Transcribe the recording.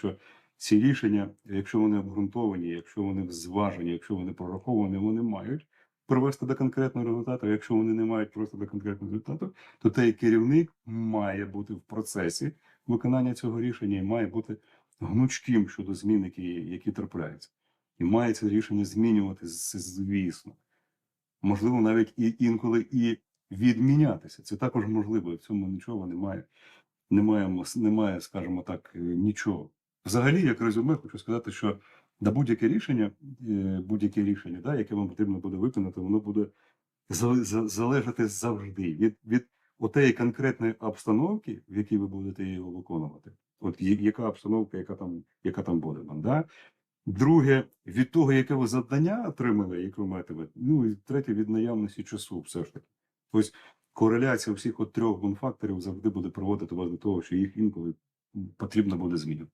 що ці рішення, якщо вони обґрунтовані, якщо вони зважені, якщо вони прораховані, вони мають привести до конкретного результату. Якщо вони не мають просто до конкретного результату, то той керівник має бути в процесі виконання цього рішення і має бути гнучким щодо змін, які, які трапляються. І має це рішення змінювати, звісно. Можливо, навіть і інколи і відмінятися. Це також можливо. В цьому нічого немає. Немає, немає, скажімо так, нічого. Взагалі, як резюме, хочу сказати, що на будь-яке рішення, е, будь-яке рішення, да, яке вам потрібно буде виконати, воно буде за- за- залежати завжди від, від отеї конкретної обстановки, в якій ви будете його виконувати. От яка обстановка, яка там, яка там буде. вам, Да? Друге, від того, яке ви завдання отримали, як ви маєте. Ну і третє, від наявності часу, все ж таки. Ось кореляція всіх от трьох факторів завжди буде приводити вас до того, що їх інколи потрібно буде змінювати.